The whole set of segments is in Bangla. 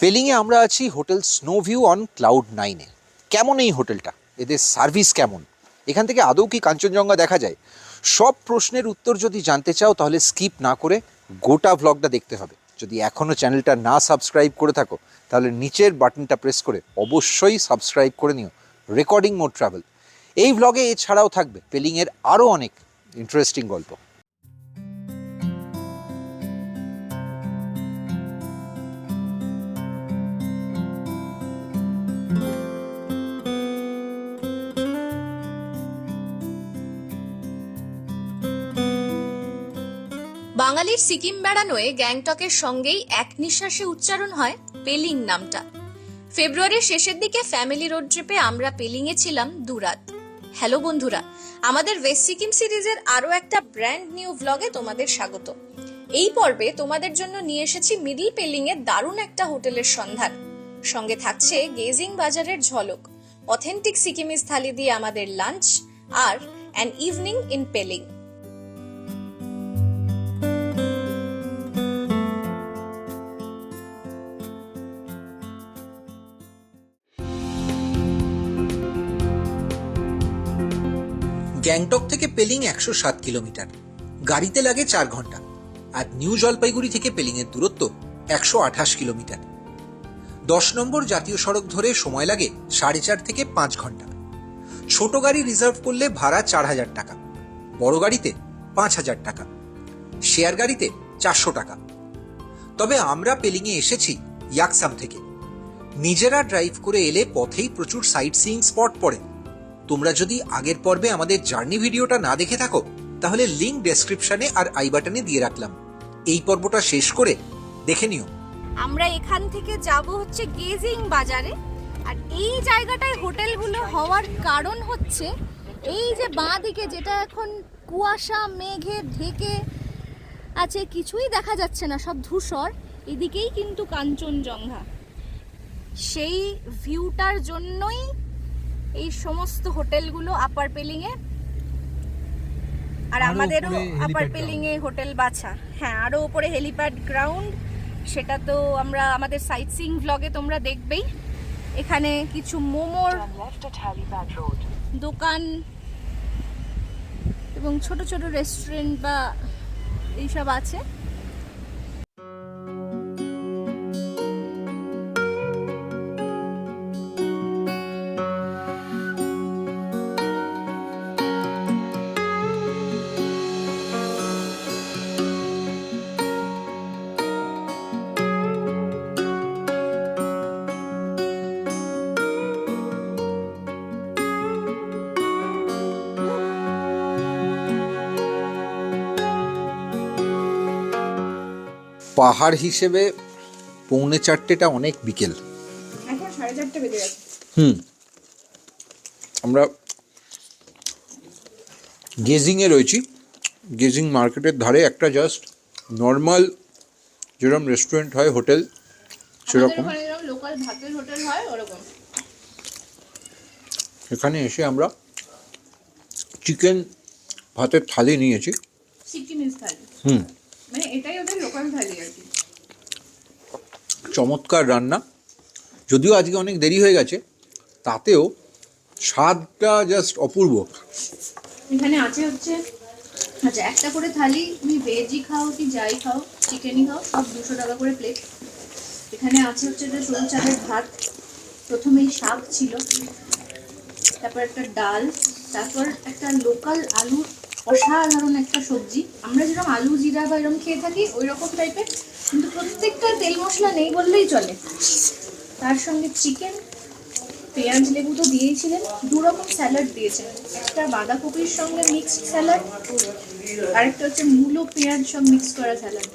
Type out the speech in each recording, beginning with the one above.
পেলিংয়ে আমরা আছি hotel snow view on cloud নাইনে। কেমন এই হোটেলটা? এদের সার্ভিস কেমন? এখান থেকে আদৌ কি কাঞ্চনজঙ্ঘা দেখা যায়? সব প্রশ্নের উত্তর যদি জানতে চাও, তাহলে স্কিপ না করে গোটা ভ্লগটা দেখতে হবে। যদি এখনও চ্যানেলটা না সাবস্ক্রাইব করে থাকো, তাহলে নিচের বাটনটা প্রেস করে অবশ্যই সাবস্ক্রাইব করে নিও। রেকর্ডিং মোড ট্রাভেল এই ভ্লগে এছাড়াও থাকবে পেলিংয়ের আরও অনেক ইন্টারেস্টিং গল্প। বাঙালির সিকিম বেড়ানোয় গ্যাংটকের সঙ্গেই এক নিঃশ্বাসে উচ্চারণ হয় পেলিং নামটা। ফেব্রুয়ারির শেষের দিকে ফ্যামিলি রোড ট্রিপে আমরা পেলিংয়ে ছিলাম দুরাত। হ্যালো বন্ধুরা, আমাদের ওয়েস্ট সিকিম সিরিজের আরও একটা ব্র্যান্ড নিউ ভ্লগে তোমাদের স্বাগত। এই পর্বে তোমাদের জন্য নিয়ে এসেছি মিডল পেলিং এর দারুণ একটা হোটেলের সন্ধান। সঙ্গে থাকছে গেজিং বাজারের ঝলক, অথেন্টিক সিকিমিস থালি দিয়ে আমাদের lunch R an evening in Pelling. Gangtok থেকে পেলিং একশো সাত কিলোমিটার। গাড়িতে লাগে চার ঘণ্টা। আর নিউ জলপাইগুড়ি থেকে পেলিংয়ের দূরত্ব একশো আঠাশ কিলোমিটার। দশ নম্বর জাতীয় সড়ক ধরে সময় লাগে সাড়ে চার থেকে পাঁচ ঘণ্টা। ছোট গাড়ি রিজার্ভ করলে ভাড়া চার হাজার টাকা। বড় গাড়িতে পাঁচ হাজার টাকা। শেয়ার গাড়িতে চারশো টাকা। তবে আমরা পেলিংয়ে এসেছি ইয়াকসাম থেকে। নিজেরা ড্রাইভ করে এলে পথেই প্রচুর সাইট সিইং স্পট পড়ে। তোমরা যদি আগের পর্বে আমাদের জার্নি ভিডিওটা না দেখে থাকো, তাহলে লিংক ডেসক্রিপশনে আর আই বাটনে দিয়ে রাখলাম। এই পর্বটা শেষ করে দেখে নিও। আমরা এখান থেকে যাব হচ্ছে গেজিং বাজারে। আর এই জায়গাটায় হোটেলগুলো হওয়ার কারণ হচ্ছে, এই যে বাঁ দিকে যেটা এখন কুয়াশা, মেঘে ঢেকে আছে, কিছুই দেখা যাচ্ছে না, সব ধূসর, এদিকেই কিন্তু কাঞ্চনজঙ্ঘা। সেই ভিউটার জন্যই এই সমস্ত হোটেলগুলো আপার পেলিংয়ে আর আমাদেরও আপার helipad পেলিং এ হোটেল বাছা। হ্যাঁ আরও উপরে হেলিপ্যাড গ্রাউন্ড সেটা তো আমরা আমাদের সাইট সিং ব্লগে তোমরা দেখবেই। এখানে কিছু মোমোর দোকান এবং ছোট ছোট রেস্টুরেন্ট বা এইসব আছে। পাহাড় হিসেবে পৌনে চারটেটা অনেক বিকেল। হুম। আমরা গেজিংয়ে রয়েছি। গেজিং মার্কেটের ধারে একটা জাস্ট নর্মাল যেরকম রেস্টুরেন্ট হয় হোটেল সেরকম। লোকাল ভাতের হোটেল হয় ওরকম। এখানে এসে আমরা চিকেন ভাতের থালি নিয়েছি। হুম। মানে এটাই ওদের লোকাল থালি আর কি। চমৎকার রান্না। যদিও আজকে অনেক দেরি হয়ে গেছে তাতেও স্বাদটা জাস্ট অপূর্ব। এখানে আছে হচ্ছে আচ্ছা একটা করে থালি তুমি ভেজই খাও কি যাই খাও চিকেনই খাও সব দুশো টাকা করে প্লেট এখানে আছে হচ্ছে যে সরু চালের ভাত প্রথমেই শাক ছিল। তারপর একটা ডাল তারপর একটা লোকাল আলুর অসাধারণ একটা সবজি। আমরা যেরকম আলু জিরা বা এরকম খেয়ে থাকি ওই রকম টাইপের কিন্তু প্রত্যেকটা তেল মশলা নেই বললেই চলে। তার সঙ্গে চিকেন পেঁয়াজ লেবু তো দিয়েছিলেন দু রকম স্যালাড দিয়েছেন। একটা বাঁধাকপির সঙ্গে মিক্সড স্যালাড আরেকটা হচ্ছে মূলো পেঁয়াজ সব মিক্স করা স্যালাড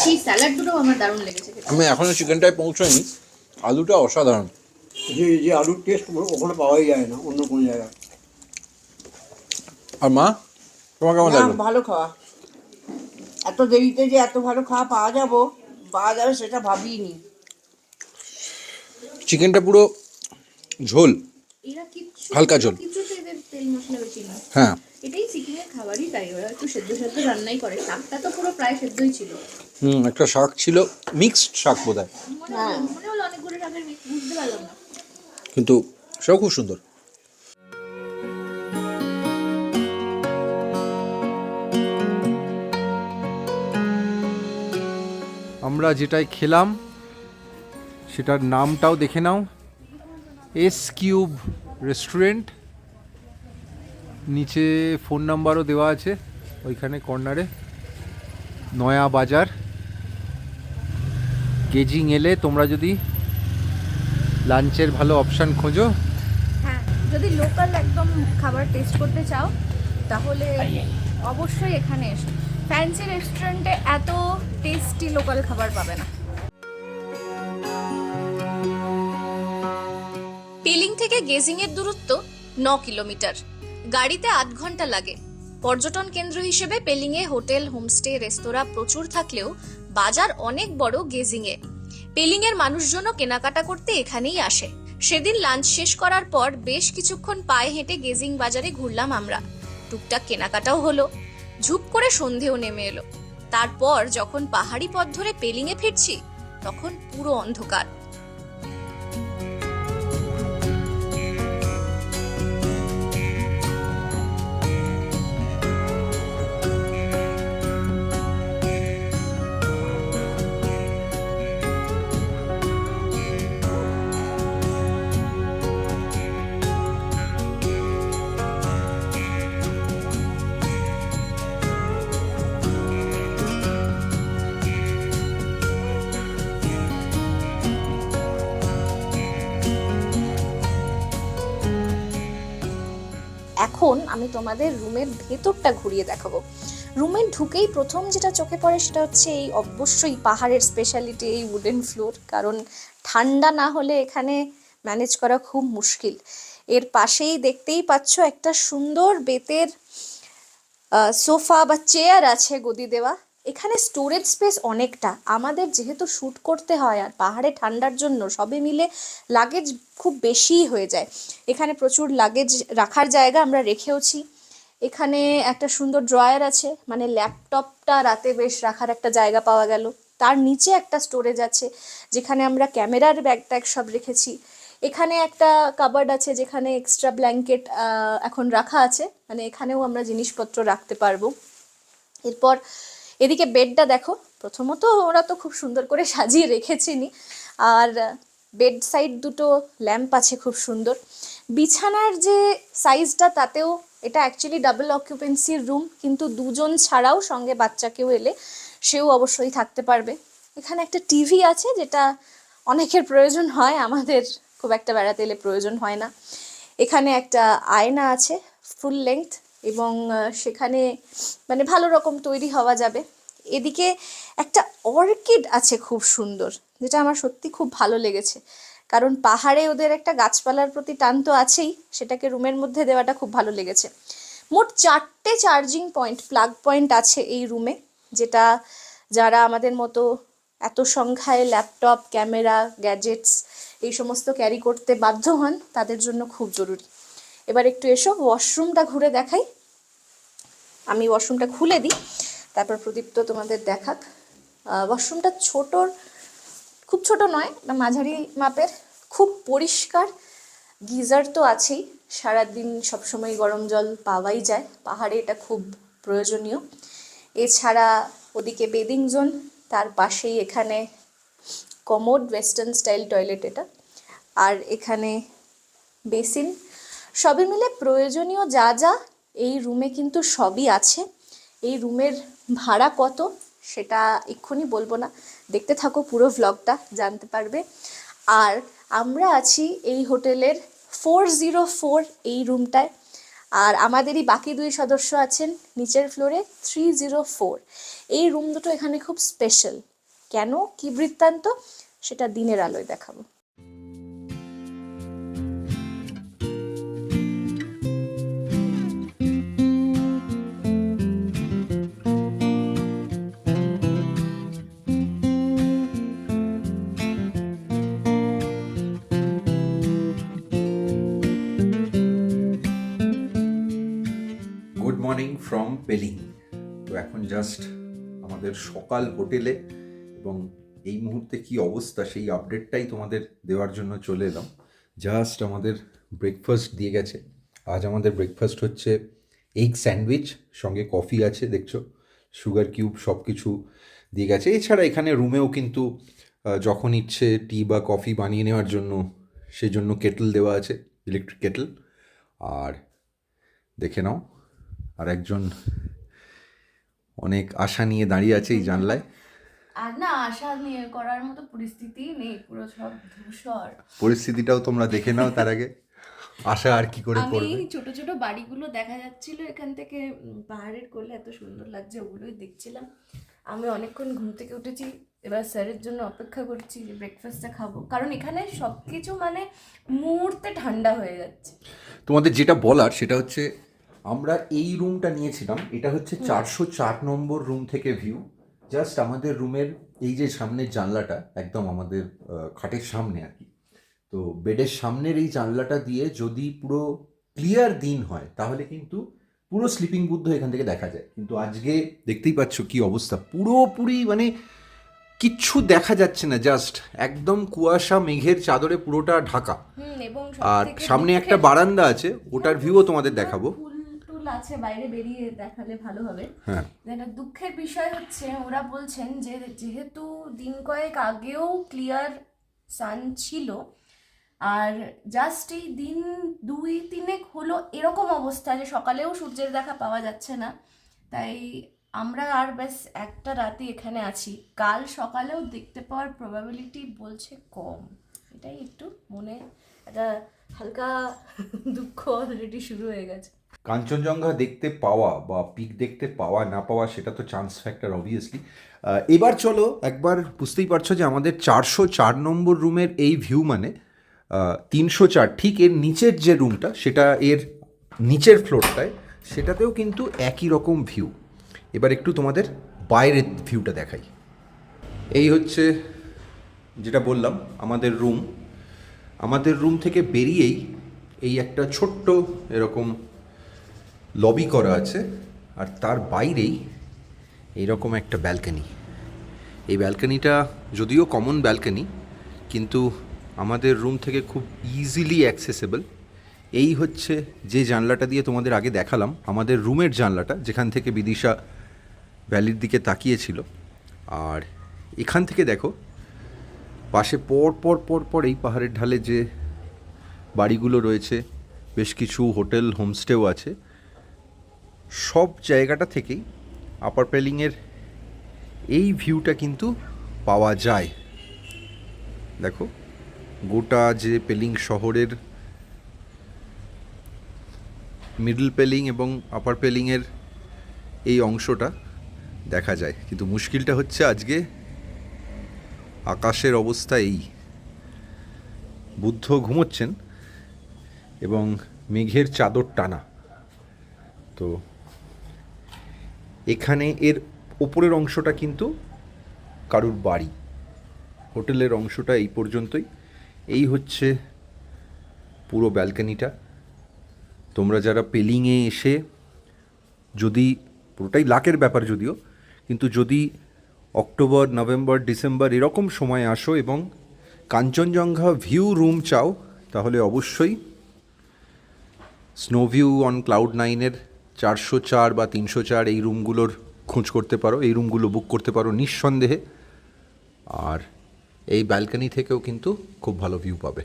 সেই স্যালাড দুটো আমার দারুণ লেগেছে আমি এখনও চিকেনটায় পৌঁছাইনি। আলুটা অসাধারণ। যে যে আলুর টেস্ট ওখানে পাওয়াই যায় না অন্য কোনো জায়গায়। আর মা তোমার কেমন লাগল? ভালো খাওয়া। এত দেরিতে যে এত ভালো খাওয়া পাওয়া যাব পাওয়া যাবে সেটা ভাবিনি। চিকেনটা পুরো ঝোল হালকা ঝোল। হ্যাঁ। এটাই সিকিমের খাবারই তাই ওরা একটু সেদ্ধ সেদ্ধ রান্নাই করে। শাকটা তো পুরো প্রায় সেদ্ধই ছিল। হুম একটা শাক ছিল মিক্সড শাক বোধ মনে হলো মনে হলো অনেকগুলো শাকের বুঝতে পারলাম না। কিন্তু সেও খুব সুন্দর। আমরা যেটাই খেলাম, সেটার নামটাও দেখে নাও। এস কিউব রেস্টুরেন্ট নিচে ফোন নাম্বারও দেওয়া আছে, ওইখানে কর্নারে নয়া বাজার। গেজিং এলে তোমরা যদি লাঞ্চের ভালো অপশান খোঁজো। হ্যাঁ যদি লোকাল একদম খাবার টেস্ট করতে চাও, তাহলে অবশ্যই এখানে এসো। ফ্যান্সি রেস্টুরেন্টে এত টেস্টি লোকাল খাবার পাবে না। পেলিং থেকে গেজিং এর দূরত্ব ন কিলোমিটার। গাড়িতে আধ ঘণ্টা লাগে। পর্যটন কেন্দ্র হিসেবে পেলিংয়ে হোটেল, হোমস্টে, রেস্তোরাঁ প্রচুর থাকলেও বাজার অনেক বড় গেজিংয়ে পেলিংয়ের মানুষজনও কেনাকাটা করতে এখানেই আসে। সেদিন লাঞ্চ শেষ করার পর বেশ কিছুক্ষণ পায়ে হেঁটে গেজিং বাজারে ঘুরলাম আমরা। টুকটাক কেনাকাটাও হলো। ঝুপ করে সন্ধেও নেমে এলো। তারপর যখন পাহাড়ি পথ ধরে পেলিংয়ে ফিরছি, তখন পুরো অন্ধকার। এখন আমি তোমাদের রুমের ভেতরটা ঘুরিয়ে দেখাবো। রুমে ঢুকেই প্রথম যেটা চোখে পড়ে সেটা হচ্ছে এই অবশ্যই পাহাড়ের স্পেশালিটি এই উডেন ফ্লোর কারণ ঠান্ডা না হলে এখানে ম্যানেজ করা খুব মুশকিল। এর পাশেই দেখতেই পাচ্ছ একটা সুন্দর বেতের সোফা বা চেয়ার আছে গদি দেওয়া। এখানে স্টোরেজ স্পেস অনেকটা। আমাদের যেহেতু শ্যুট করতে হয় আর পাহাড়ে ঠান্ডার জন্য সবে মিলে লাগেজ খুব বেশিই হয়ে যায়। এখানে প্রচুর লাগেজ রাখার জায়গা আমরা রেখেওছি। এখানে একটা সুন্দর ড্রয়ার আছে মানে ল্যাপটপটা রাতে বেশ রাখার একটা জায়গা পাওয়া গেল। তার নিচে একটা স্টোরেজ আছে, যেখানে আমরা ক্যামেরার ব্যাগ ট্যাগ সব রেখেছি। এখানে একটা কাবার্ড আছে, যেখানে এক্সট্রা ব্ল্যাঙ্কেট এখন রাখা আছে। মানে এখানেও আমরা জিনিসপত্র রাখতে পারব। এরপর এদিকে বেডটা দেখো, প্রথমত ওরা তো খুব সুন্দর করে সাজিয়ে রেখেছেনি আর, বেড সাইড দুটো ল্যাম্প আছে খুব সুন্দর। বিছানার যে সাইজটা, তাতেও এটা অ্যাকচুয়ালি ডাবল অকুপেন্সির রুম কিন্তু দুজন ছাড়াও সঙ্গে বাচ্চাকেও এলে সেও অবশ্যই থাকতে পারবে। এখানে একটা টিভি আছে, যেটা অনেকের প্রয়োজন হয়, আমাদের খুব একটা বেড়াতে এলে প্রয়োজন হয় না। এখানে একটা আয়না আছে ফুল লেংথ এবং সেখানে মানে ভালো রকম তৈরি হওয়া যাবে। এদিকে একটা অর্কিড আছে খুব সুন্দর, যেটা আমার সত্যি খুব ভালো লেগেছে। কারণ পাহাড়ে ওদের একটা গাছপালার প্রতি টান তো আছেই, সেটাকে রুমের মধ্যে দেওয়াটা খুব ভালো লেগেছে। মোট চারটে চার্জিং পয়েন্ট, প্লাগ পয়েন্ট আছে এই রুমে, যেটা যারা আমাদের মতো এত সংখ্যায় ল্যাপটপ, ক্যামেরা, গ্যাজেটস এই সমস্ত ক্যারি করতে বাধ্য হন, তাদের জন্য খুব জরুরি। এবার একটু এসো ওয়াশরুমটা ঘুরে দেখাই। আমি ওয়াশরুমটা খুলে দিই, তারপর প্রদীপ্ত তোমাদের দেখাক। ওয়াশরুমটা ছোটোর, খুব ছোট নয় মাঝারি মাপের, খুব পরিষ্কার। গিজার তো আছেই, সারাদিন সবসময় গরম জল পাওয়াই যায়, পাহাড়ে এটা খুব প্রয়োজনীয়। এছাড়া ওদিকে বেদিং জোন তার পাশেই এখানে কমোড ওয়েস্টার্ন স্টাইল টয়লেট এটা। আর এখানে বেসিন সবই মিলে প্রয়োজনীয় যা যা, এই রুমে কিন্তু সবই আছে। এই রুমের ভাড়া কত সেটা এক্ষুনি বলব না। দেখতে থাকো পুরো ভ্লগটা জানতে পারবে। আর আমরা আছি এই হোটেলের ফোর জিরো ফোর এই রুমটায়। আর আমাদেরই বাকি দুই সদস্য আছেন নিচের ফ্লোরে থ্রি জিরো ফোর এই রুম দুটো এখানে খুব স্পেশাল কেন? কি বৃত্তান্ত? সেটা দিনের আলোয় দেখাবো। ফ্রম পেলিং তো এখন জাস্ট আমাদের সকাল হোটেলে এবং এই মুহূর্তে কি অবস্থা সেই আপডেটটাই তোমাদের দেওয়ার জন্য চলে এলাম। জাস্ট আমাদের ব্রেকফাস্ট দিয়ে গেছে। আজ আমাদের ব্রেকফাস্ট হচ্ছে এগ স্যান্ডউইচ সঙ্গে কফি আছে, দেখছ? সুগার কিউব সব কিছু দিয়ে গেছে। এছাড়া এখানে রুমেও কিন্তু যখন ইচ্ছে টি বা কফি বানিয়ে নেওয়ার জন্য, সেজন্য কেটল দেওয়া আছে ইলেকট্রিক কেটল আর দেখে নাও আর একজন অনেক আশা নিয়ে দাঁড়িয়ে আছে এই জানলায়। আর না আশা নিয়ে করার মতো পরিস্থিতি নেই পুরো সব ধূসর। পরিস্থিতিটাও তোমরা দেখে নাও তার আগে। আশা আর কি করে আমি করবে? ছোট ছোট বাড়িগুলো দেখা যাচ্ছিল এখান থেকে পাহাড়ের কোলে এত সুন্দর লাগছে ওগুলোই দেখছিলাম। আমি অনেকক্ষণ ঘুম থেকে উঠেছি এবার স্যারের জন্য অপেক্ষা করছি যে ব্রেকফাস্টটা খাব। কারণ এখানে সব কিছু মানে মুহূর্তে ঠান্ডা হয়ে যাচ্ছে। তোমাদের যেটা বলার সেটা হচ্ছে আমরা এই রুমটা নিয়েছিলাম এটা হচ্ছে চারশো চার নম্বর রুম থেকে ভিউ জাস্ট আমাদের রুমের এই যে সামনের জানলাটা একদম আমাদের খাটের সামনে আর কি। তো বেডের সামনের এই জানলাটা দিয়ে যদি পুরো ক্লিয়ার দিন হয় তাহলে কিন্তু পুরো স্লিপিং বুদ্ধ এখান থেকে দেখা যায়। কিন্তু আজকে দেখতেই পাচ্ছ কি অবস্থা। পুরোপুরি মানে কিচ্ছু দেখা যাচ্ছে না জাস্ট একদম কুয়াশা মেঘের চাদরে পুরোটা ঢাকা। আর সামনে একটা বারান্দা আছে ওটার ভিউও তোমাদের দেখাবো। ফুল আছে বাইরে বেরিয়ে দেখালে ভালো হবে। হ্যাঁ। যেটা দুঃখের বিষয় হচ্ছে ওরা বলছেন যে যেহেতু দিন কয়েক আগেও ক্লিয়ার সান ছিল আর জাস্ট এই দিন দুই তিনেক হলো এরকম অবস্থা যে সকালেও সূর্যের দেখা পাওয়া যাচ্ছে না। তাই আমরা আর ব্যাস একটা রাতে এখানে আছি। কাল সকালেও দেখতে পাওয়ার প্রবাবিলিটি বলছে কম। এটাই একটু মনে একটা হালকা দুঃখ অলরেডি শুরু হয়ে গেছে। কাঞ্চনজঙ্ঘা দেখতে পাওয়া বা পিক দেখতে পাওয়া, না পাওয়া সেটা তো চান্স ফ্যাক্টর অবভিয়াসলি এবার চলো একবার বুঝতেই পারছ যে আমাদের চারশো চার নম্বর রুমের এই ভিউ মানে তিনশো চার, ঠিক এর নিচের যে রুমটা সেটা এর নিচের ফ্লোরটায় সেটাতেও কিন্তু একই রকম ভিউ এবার একটু তোমাদের বাইরের ভিউটা দেখাই। এই হচ্ছে যেটা বললাম, আমাদের রুম আমাদের রুম থেকে বেরিয়েই এই একটা ছোট্ট এরকম লবি করা আছে, আর তার বাইরেই এইরকম একটা ব্যালকনি এই ব্যালকনিটা যদিও কমন ব্যালকনি কিন্তু আমাদের রুম থেকে খুব ইজিলি অ্যাক্সেসেবল এই হচ্ছে যে জানলাটা দিয়ে তোমাদের আগে দেখালাম, আমাদের রুমের জানলাটা, যেখান থেকে বিদিশা ভ্যালির দিকে তাকিয়েছিল। আর এখান থেকে দেখো, পাশে পর পর পর পর এই পাহাড়ের ঢালে যে বাড়িগুলো রয়েছে, বেশ কিছু হোটেল হোমস্টেও আছে। সব জায়গাটা থেকেই আপার পেলিংয়ের এই ভিউটা কিন্তু পাওয়া যায়। দেখো, গোটা যে পেলিং শহরের মিডল পেলিং এবং আপার পেলিংয়ের এই অংশটা দেখা যায়। কিন্তু মুশকিলটা হচ্ছে আজকে আকাশের অবস্থা এই। বুদ্ধ ঘুমোচ্ছেন এবং মেঘের চাদর টানা। তো এখানে এর ওপরের অংশটা কিন্তু কারুর বাড়ি। হোটেলের অংশটা এই পর্যন্তই। এই হচ্ছে পুরো ব্যালকানিটা। তোমরা যারা পেলিংয়ে এসে যদি, পুরোটাই লাকের ব্যাপার যদিও, কিন্তু যদি অক্টোবর, নভেম্বর, ডিসেম্বর এরকম সময় আসো এবং কাঞ্চনজঙ্ঘা ভিউ রুম চাও, তাহলে অবশ্যই স্নো ভিউ অন ক্লাউড নাইনের চারশো চার বা তিনশো চার এই রুমগুলোর খোঁজ করতে পারো, এই রুমগুলো বুক করতে পারো নিঃসন্দেহে। আর এই ব্যালকনি থেকেও কিন্তু খুব ভালো ভিউ পাবে।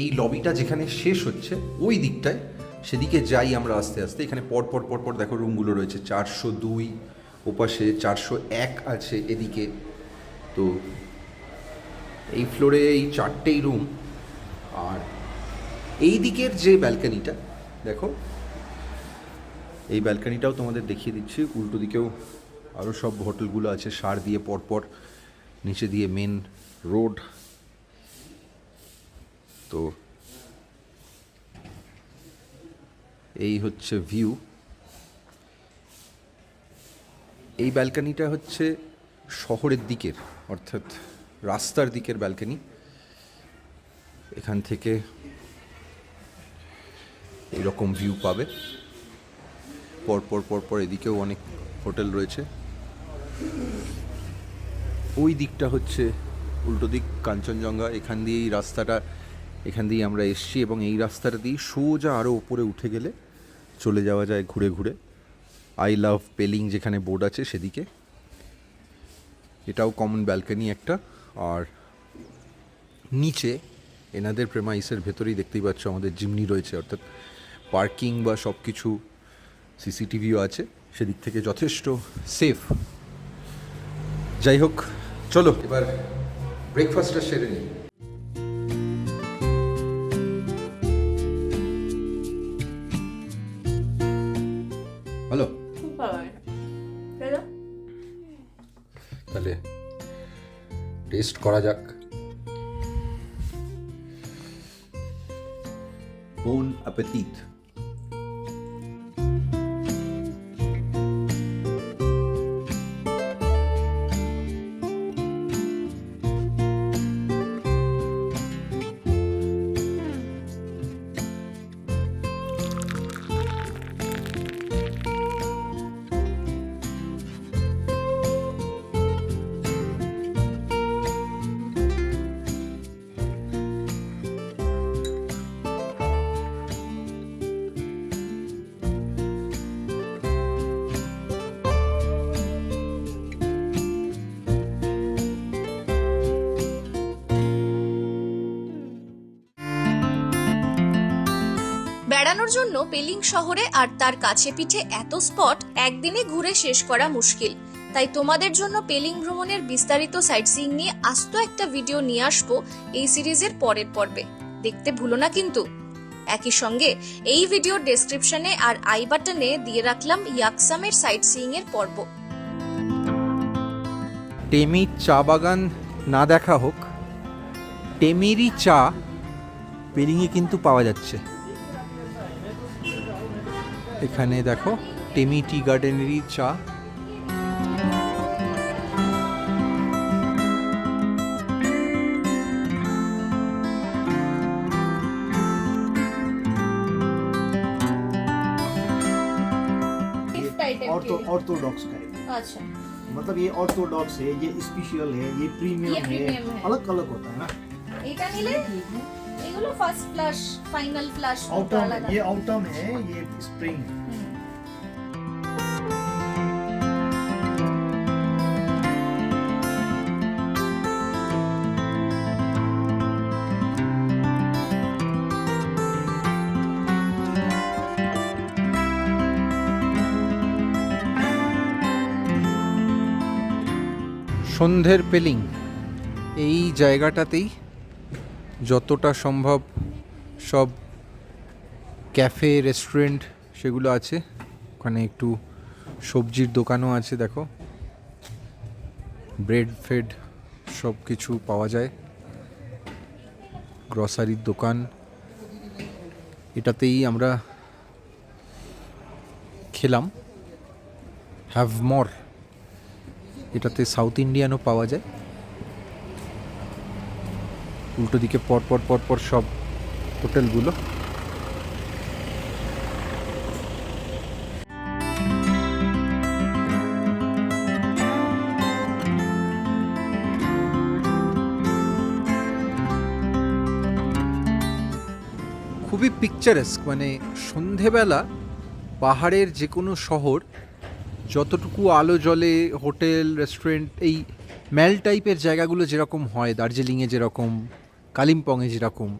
এই লবিটা যেখানে শেষ হচ্ছে, ওই দিকটায় সেদিকে যাই আমরা আস্তে আস্তে। এখানে পর পর পর পর দেখো রুমগুলো রয়েছে, চারশো দুই ওপাশে চারশো এক আছে এদিকে। তো এই ফ্লোরে এই চারটেই রুম আর এই দিকের যে ব্যালকানিটা দেখো, এই ব্যালকানিটাও তোমাদের দেখিয়ে দিচ্ছি। উল্টো দিকেও আরও সব হোটেলগুলো আছে, সার দিয়ে পরপর, নিচে দিয়ে মেন রোড তো এই হচ্ছে ভিউ এই ব্যালকানিটা হচ্ছে শহরের দিকের, অর্থাৎ রাস্তার দিকের ব্যালকনি। এখান থেকে এরকম ভিউ পাবে। পরপর পরপর এদিকেও অনেক হোটেল রয়েছে। ওই দিকটা হচ্ছে উল্টো দিক কাঞ্চনজঙ্ঘা। এখান দিয়ে এই রাস্তাটা, এখান দিয়ে আমরা এসছি এবং এই রাস্তাটা দিয়ে সোজা আরও ওপরে উঠে গেলে চলে যাওয়া যায় ঘুরে ঘুরে। আই লাভ পেলিং যেখানে বোর্ড আছে সেদিকে। এটাও কমন ব্যালকনি একটা। আর নিচে এনাদের প্রেমাইসের ভেতরেই দেখতেই পাচ্ছ আমাদের জিমনি রয়েছে, অর্থাৎ পার্কিং বা সব কিছু সিসিটিভিও আছে। সেদিক থেকে যথেষ্ট সেফ। যাই হোক, চলো, এবার ব্রেকফাস্টটা সেরে নিই। টেস্ট করা যাক। বোন অ্যাপেটিট বেড়ানোর জন্য পেলিং শহরে আর তার কাছে পিঠে এত স্পট, একদিনে ঘুরে শেষ করা মুশকিল। তাই তোমাদের জন্য পেলিং ভ্রমণের বিস্তারিত সাইট সিইং নিয়ে আস্ত একটা ভিডিও নিয়ে আসব এই সিরিজের পরের পর্বে। দেখতে ভুলো না কিন্তু। একই সঙ্গে এই ভিডিওর ডেসক্রিপশনে আর আই বাটনে দিয়ে রাখলাম ইয়াকসামের সাইট সিইং এর পর্ব। টেমির চা বাগান না দেখা হোক, টেমিরই চা পেরিংয়ে কিন্তু পাওয়া যাচ্ছে। এখানে দেখো টেমি টি গার্ডেনেরই চা ऑर्थो ऑर्थोडॉक्स का है আচ্ছা मतलब ये ऑर्थोडॉक्स है ये स्पेशल है ये प्रीमियम ये है premium है। अलग अलग होता है ना এটা নিলে এগুলো first flush final flush autumn ये ऑटम है ये स्प्रिंग है সন্ধ্যের পেলিং এই জায়গাটাতেই যতটা সম্ভব সব ক্যাফে, রেস্টুরেন্ট সেগুলো আছে। ওখানে একটু সবজির দোকানও আছে, দেখো। ব্রেড ফেড সব কিছু পাওয়া যায়। গ্রসারির দোকান। এটাতেই আমরা খেলাম। হ্যাভ মর এটাতে সাউথ ইন্ডিয়ানও পাওয়া যায়। উল্টো দিকে পর পর পর পর সব হোটেলগুলো। খুবই পিকচারেস্ক মানে সন্ধেবেলা পাহাড়ের যে কোনো শহর, যতটুকু আলো জলে হোটেল রেস্টুরেন্ট এই ম্যাল টাইপের জায়গাগুলো যেরকম হয়, দার্জিলিংয়ে যেরকম কালিম্পংয়ে যেরকম।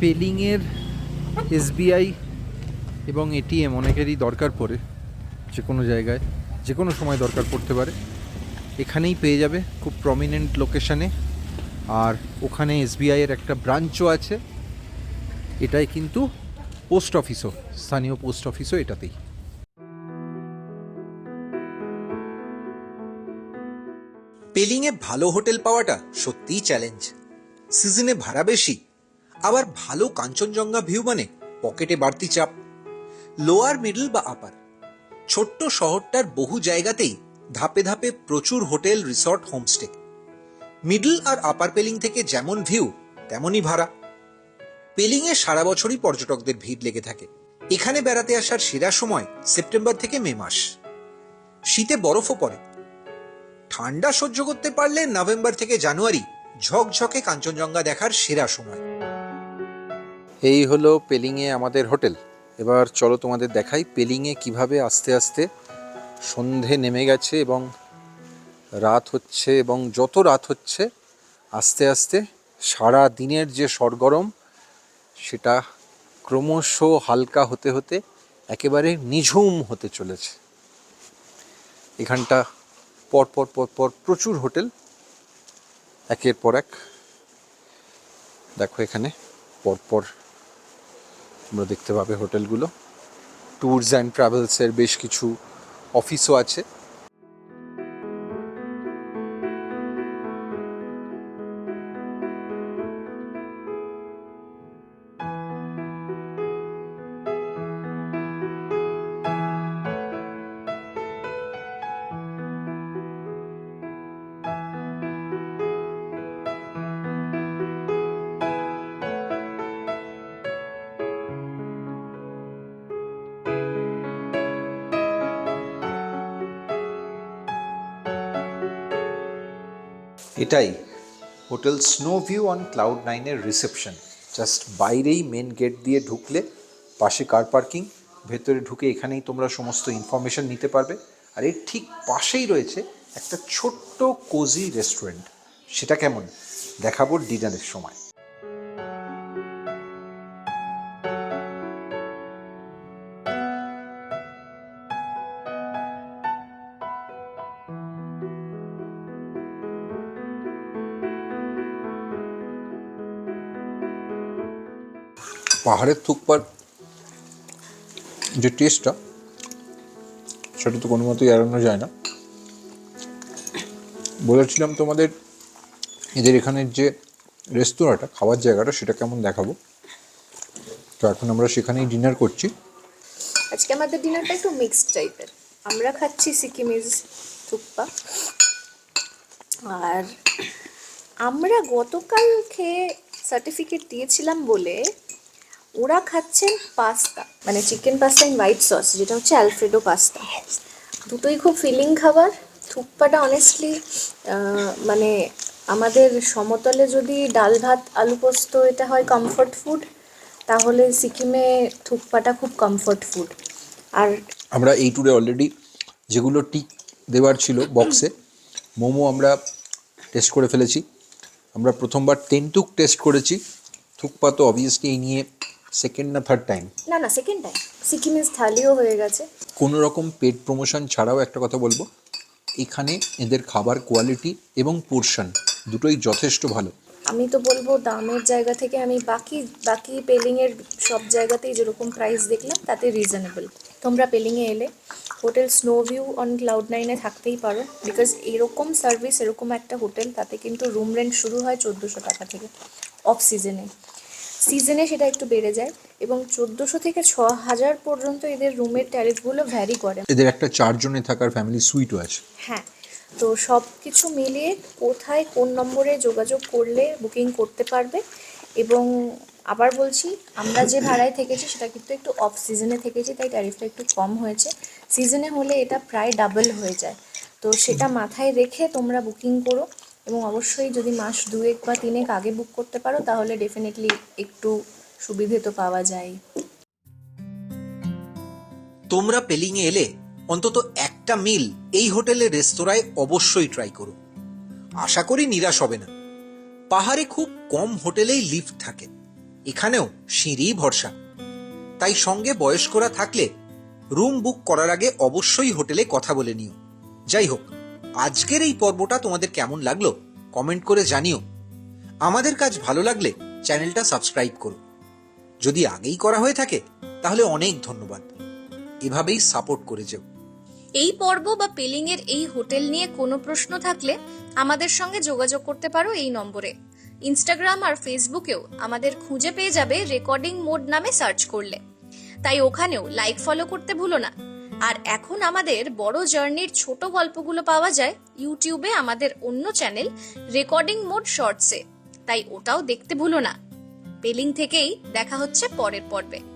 পেলিংয়ের এসবিআই এবং এটিএম অনেকেরই দরকার পড়ে, যে কোনো জায়গায়, যে কোনো সময় দরকার পড়তে পারে। এখানেই পেয়ে যাবে খুব প্রমিনেন্ট লোকেশানে আর ওখানে এসবিআইয়ের একটা ব্রাঞ্চও আছে। এটাই কিন্তু পোস্ট অফিসও স্থানীয় পোস্ট অফিসও এটাতেই। পেলিংয়ে ভালো হোটেল পাওয়াটা সত্যিই চ্যালেঞ্জ সিজনে ভাড়া বেশি, আবার ভালো কাঞ্চনজঙ্ঘা ভিউ মানে পকেটে বাড়তি চাপ। লোয়ার মিডল বা আপার ছোট্ট শহরটার বহু জায়গাতেই ধাপে ধাপে প্রচুর হোটেল রিসর্ট হোমস্টে মিডল আর আপার পেলিং থেকে যেমন ভিউ, তেমনই ভাড়া। পেলিংয়ে সারা বছরই পর্যটকদের ভিড় লেগে থাকে। এখানে বেড়াতে আসার সেরা সময় সেপ্টেম্বর থেকে মে মাস। শীতে বরফও পড়ে। ঠান্ডা সহ্য করতে পারলে নভেম্বর থেকে জানুয়ারি ঝকঝকে কাঞ্চনজঙ্ঘা দেখার সেরা সময়। এই হলো পেলিংয়ে আমাদের হোটেল। এবার চলো তোমাদের দেখাই পেলিংয়ে কীভাবে আস্তে আস্তে সন্ধে নেমে গেছে এবং রাত হচ্ছে এবং যত রাত হচ্ছে, আস্তে আস্তে সারা দিনের যে সরগরম, সেটা ক্রমশ হালকা হতে হতে একেবারে নিঝুম হতে চলেছে। এখানটা পর পর পর পর প্রচুর হোটেল। একের পর এক, দেখো এখানে পরপর তোমরা দেখতে পাবে হোটেলগুলো। ট্যুরস অ্যান্ড ট্রাভেলসের বেশ কিছু অফিসও আছে। এটাই hotel snow view on cloud নাইনের রিসেপশন জাস্ট বাইরেই মেন গেট দিয়ে ঢুকলে, পাশে কার পার্কিং ভেতরে ঢুকে এখানেই তোমরা সমস্ত ইনফরমেশন নিতে পারবে। আর এর ঠিক পাশেই রয়েছে একটা ছোট্ট কোজি রেস্টুরেন্ট সেটা কেমন? দেখাবো ডিনারের সময়। পাহাড়ের থুকপার যে টেস্টটা সেটা তো কোনো মতোই এড়ানো যায় না। বলেছিলাম তোমাদের এদের এখানের যে রেস্তোরাঁটা খাওয়ার জায়গাটা, সেটা কেমন দেখাবো? তো এখন আমরা সেখানেই ডিনার করছি। আজকে আমাদের ডিনারটা একটু মিক্সড টাইপের আমরা খাচ্ছি সিকিমিজ থুপ্পা আর আমরা গতকাল খেয়ে সার্টিফিকেট দিয়েছিলাম বলে ওরা খাচ্ছেন পাস্তা মানে chicken pasta in white sauce যেটা হচ্ছে অ্যালফ্রেডো পাস্তা। দুটোই খুব ফিলিং খাবার। থুপ্পাটা অনেস্টলি মানে আমাদের সমতলে যদি ডাল ভাত, আলু পোস্ত, এটা হয় কমফর্ট ফুড তাহলে সিকিমে থুপ্পাটা খুব কমফর্ট ফুড আর আমরা এই ট্যুরে অলরেডি যেগুলো টিক দেওয়ার ছিল বক্সে মোমো আমরা টেস্ট করে ফেলেছি। আমরা প্রথমবার তেন্তুক টেস্ট করেছি। থুকপা তো অবভিয়াসলি এই নিয়ে সেকেন্ড না থার্ড টাইম না না সেকেন্ড টাইম সিকিমিজ থালিও হয়ে গেছে। কোনো রকম পেট প্রমোশন ছাড়াও একটা কথা বলব। এখানে এদের খাবার কোয়ালিটি এবং পোর্শন দুটোই যথেষ্ট ভালো। আমি তো বলব দামের জায়গা থেকে আমি বাকি বাকি পেলিংয়ের সব জায়গাতেই যেরকম প্রাইস দেখলাম তাতে রিজনেবল তোমরা পেলিংয়ে এলে। Hotel snow view on cloud নাইনে থাকতেই পারো। বিকজ এরকম সার্ভিস এরকম একটা হোটেল তাতে কিন্তু রুম রেন্ট শুরু হয় চোদ্দোশো টাকা থেকে। অফ সিজনে সিজনে সেটা একটু বেড়ে যায় এবং চোদ্দোশো থেকে ছ হাজার পর্যন্ত এদের রুমের ট্যারিফগুলো ভ্যারি করে। এদের একটা চারজনে থাকার ফ্যামিলি সুইটও আছে। হ্যাঁ তো সব কিছু মিলিয়ে কোথায় কোন নম্বরে যোগাযোগ করলে বুকিং করতে পারবে এবং আবার বলছি আমরা যে ভাড়ায় থেকেছি সেটা কিন্তু একটু অফ সিজনে থেকেছি তাই ট্যারিফটা একটু কম হয়েছে। সিজনে হলে এটা প্রায় ডাবল হয়ে যায়। তো সেটা মাথায় রেখে তোমরা বুকিং করো। এবং অবশ্যই যদি মাস দুয়েক বা তিনেক আগে বুক করতে পারো, তাহলে ডেফিনেটলি একটু সুবিধে তো পাওয়া যায়। তোমরা পেলিংয়ে এলে অন্তত একটা মিল এই হোটেলের রেস্তোরাঁয় অবশ্যই ট্রাই করো। আশা করি নিরাশ হবে না। পাহাড়ে খুব কম হোটেলেই লিফট থাকে। এখানেও সিঁড়ি ভরসা। তাই সঙ্গে বয়স্করা থাকলে রুম বুক করার আগে অবশ্যই হোটেলে কথা বলে নিও। যাই হোক আজকের এই পর্বটা তোমাদের কেমন লাগল কমেন্ট করে জানিও। আমাদের কাজ ভালো লাগলে চ্যানেলটা সাবস্ক্রাইব করো। যদি আগেই করা হয়ে থাকে, তাহলে অনেক ধন্যবাদ। এভাবেই সাপোর্ট করে যেও। এই পর্ব বা পেলিং এর এই হোটেল নিয়ে কোনো প্রশ্ন থাকলে আমাদের সঙ্গে যোগাযোগ করতে পারো এই নম্বরে। ইনস্টাগ্রাম আর ফেসবুকেও আমাদের খুঁজে পেয়ে যাবে রেকর্ডিং মোড নামে সার্চ করলে। তাই ওখানেও লাইক ফলো করতে ভুলো না। আর এখন আমাদের বড় জার্নির ছোট গল্পগুলো পাওয়া যায় ইউটিউবে আমাদের অন্য চ্যানেল রেকর্ডিং মোড শর্টসে। তাই ওটাও দেখতে ভুলো না। পেলিং থেকেই দেখা হচ্ছে পরের পর্বে।